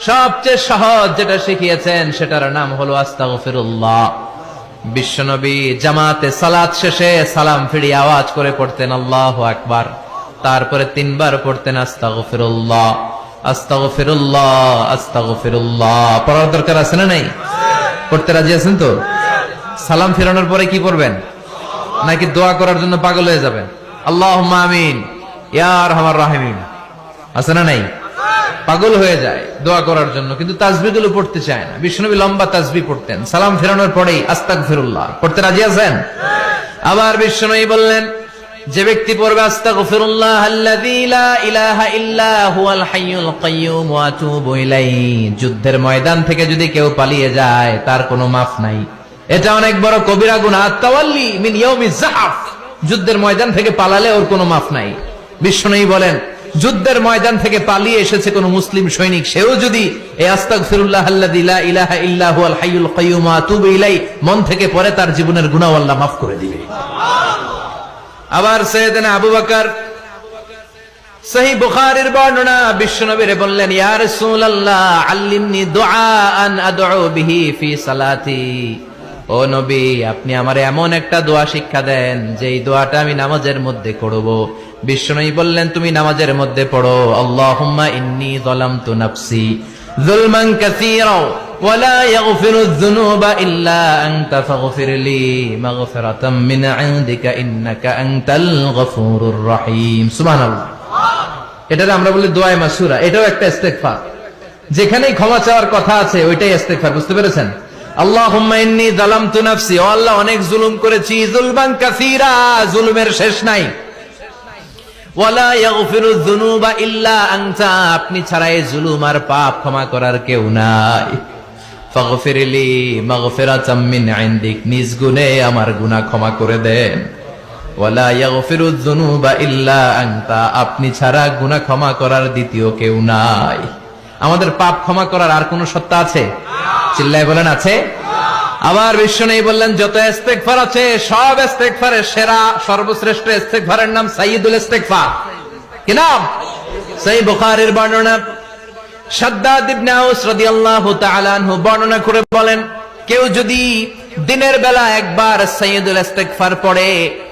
সবচেয়ে সহজ যেটা শিখিয়েছেন, সেটার নাম হলো আস্তাগফিরুল্লাহ। বিশ্বনবী জামাতে সালাত শেষে সালাম ফিরিয়ে আওয়াজ করে পড়তেন, আল্লাহ আকবার। তারপরে তিনবার পড়তেন, আস্তাগফিরুল্লাহ। আস্তাগফিরুল্লাহ আস্তাগফিরুল্লাহ। পড়ার দরকার আছে না নাই? পড়তে রাজি আছেন তো? সালাম ফেরানোর পরে কি পড়বেন? নাকি দোয়া করার জন্য পাগল হয়ে যাবেন? আল্লাহ আমিন। ইয়ার আমার রাহিমিন। আছে না নাই? পাগল হয়ে যায় দোয়া করার জন্য, কিন্তু তাজবি গুলো পড়তে চায় না। বিষ্ণুবী লম্বা তাজবি পড়তেন। সালাম ফেরানোর পরেই আস্তাক ফিরুল্লাহ পড়তে রাজি আছেন? আবার বিষ্ণুবী বললেন, যে ব্যক্তি পড়বে আস্তাগফিরুল্লাহ আল্লাযী যুদ্ধের ময়দান থেকে যদি কেউ পালিয়ে যায়, তার কোনো মাফ নাই। এটা অনেক বড় কবিরা গুনাহ। মিন ইয়াউমিজ যুদ্ধের ময়দান থেকে পালালে ওর কোনো মাফ নাই। বিষ্ণুই বলেন যুদ্ধের ময়দান থেকে পালিয়ে এসেছে কোন মুসলিম সৈনিক। সেও যদি মন থেকে পড়ে তার জীবনের আল্লাহ মাফ করে দিবে। আবার সৈয়দনা আবু বকর সহি বুখারের বর্ণনা বিশ্বনবীরে বললেন, ইয়া রাসূলুল্লাহ, আল্লিমনি দুআআন আদউ বিহি ফি সালাতি। ও নবী আপনি আমারে এমন একটা দোয়া শিক্ষা দেন যে এই দোয়াটা আমি নামাজের মধ্যে করব বিশ্বনবী বললেন তুমি নামাজের মধ্যে পড়ো আল্লাহুম্মা ইন্নী যালামতু নাফসি যুলমান কাসীরা ولا يغفر الذنوب إلا أنت فاغفر لي مغفرة من عندك إنك أنت الغفور الرحيم سبحان الله এটারে আমরা বলি দোয়ায় মাসুরা এটাও একটা ইস্তেগফার যেখানেই ক্ষমা চাওয়ার কথা আছে ওইটাই ইস্তেগফার বুঝতে পেরেছেন আল্লাহুম্মা ইন্নী আল্লাহ, অনেক জুলুম করেছি। জুলমান কাসীরা, জুলুমের শেষ নাই। আপনি ছাড়া এই জুলুম আর পাপ ক্ষমা করার কেউ নাই। নিজ গুনে আমার গুনা ক্ষমা করে দেন। আপনি ছাড়া গুনা ক্ষমা করার দ্বিতীয় কেউ নাই। আমাদের পাপ ক্ষমা করার আর কোন সত্তা আছে? চিল্লায় বলেন, আছে? আবার বিশ্ব নেই বললেন, যত ইস্তেগফার আছে, সব ইস্তেগফারের সেরা, সর্বশ্রেষ্ঠ ইস্তেগফারের নাম সাইয়্যিদুল ইস্তেগফার। কি নাম? সেই বুখারীর বর্ণনা। বর্ণনা করে বলেন, কেউ যদি দিনের বেলা একবার সাইয়্যিদুল ইস্তেগফার পড়ে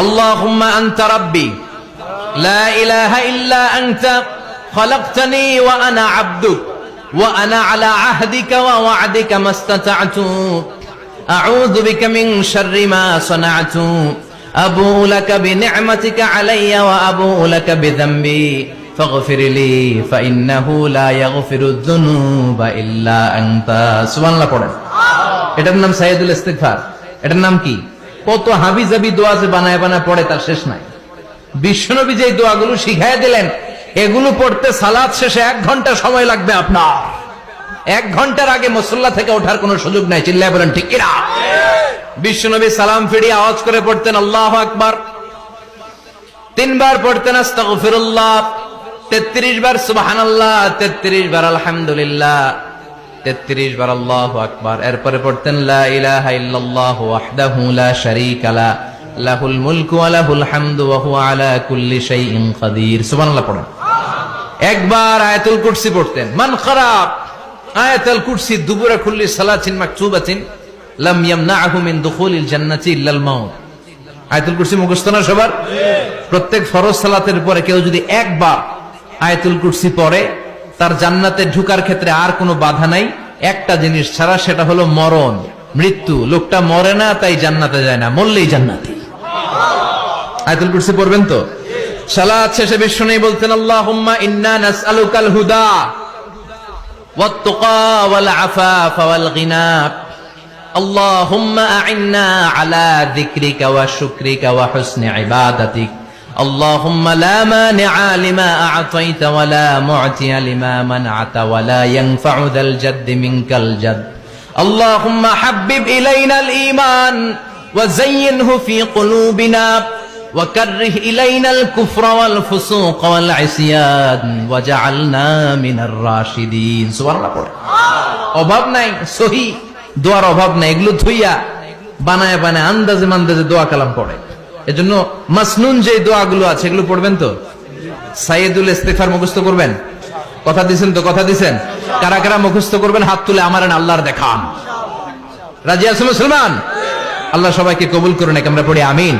আল্লাহুম্মা আনতা রাব্বি লা ইলাহা ইল্লা আনতা খলাকতানি ওয়া আনা আবদুক ওয়া আনা আলা আহদিকা ওয়া ওয়া'দিকা মাস্তাতা'তু আউযু বিকা মিন শাররি মা সানা'তু আবুউ লাকা বিনি'মাতিকা আলাইয়া ওয়া আবুউ লাকা বিযামবি فاغفر لي فإنه لا يغفر الذنوب إلا أنت سبحان الله পড়েন এটার নাম সাইয়্যিদুল ইস্তিগফার এটার নাম কি কত হাবিজাবি দোয়া যে বানায় বানায় পড়ে, তার শেষ নাই। বিশ্বনবী যে দোয়াগুলো শিখাই দিলেন, এগুলো পড়তে সালাত শেষে এক ঘণ্টা সময় লাগবে আপনার। এক ঘণ্টার আগে মুসল্লা থেকে ওঠার কোনো সুযোগ নাই, চিল্লায় বলেন, ঠিক কিনা? বিশ্বনবী সালাম ফিরিয়ে আওয়াজ করে পড়তেন, আল্লাহ আকবার। তিনবার পড়তেন, আস্তাগফিরুল্লাহ। তেত্রিশ বার, সুবহানাল্লাহ। তেত্রিশ বার, আলহামদুলিল্লাহ। তেত্রিশ বার আল্লাহ আকবার। এরপরে পড়তেন লাহুল মুলকু হামদু আলা কুল্লি শাইইন কাদির। সুবহানাল্লাহ পড়েন। একবার আয়াতুল কুরসি পড়তেন মান খারাপ আয়াতুল কুরসি দুবুরা কুল্লি সালাতিন মাকতুবাতিন লাম ইয়ামনাহু মিন দুখুলিল জান্নাতি ইল্লাল মাউত। আয়াতুল কুরসি মুখস্থ না সবার? প্রত্যেক ফরজ সালাতের পরে কেউ যদি একবার আয়াতুল কুরসি পড়ে তার জান্নাতে ঢুকার ক্ষেত্রে আর কোনো বাধা নাই একটা জিনিস ছাড়া সেটা হলো মরণ মৃত্যু লোকটা মরে না তাই জান্নাতে যায় না মরলেই জান্নাতি আয়াতুল কুরসি পড়বেন তো সালাত শেষে বিশ্ব নেই বলতেন আল্লাহুম্মা ইন্না নাসআলুকাল হুদা والتقى والعفاف والغنى اللهم أعنا على ذكرك وشكرك وحسن عبادتك اللهم لا مانع لما أعطيت ولا معطي لما منعت ولا ينفع ذا الجد منك الجد اللهم حبب إلينا الإيمان وزينه في قلوبنا وكره إلينا الكفر والفسوق والعصيان وجعلنا من الراشدين سبحان الله পড়ে। অভাব নাই সহি দোয়ার অভাব নাই এগুলো ধুইয়া বানায় বানায় আন্দাজে মান্দাজে দোয়া কালাম পড়ে এজন্য মাসনুন যে দোয়াগুলো আছে, এগুলো পড়বেন তো? সাইয়েদুল ইস্তেফার মুখস্থ করবেন? কথা দিছেন তো কথা দিছেন? কারা কারা মুখস্থ করবেন? হাত তুলে আমার আল্লাহর দেখান। রাজিয়া মুসলমান? আল্লাহ সবাইকে কবুল করুন, এক আমরা পড়ি, আমিন।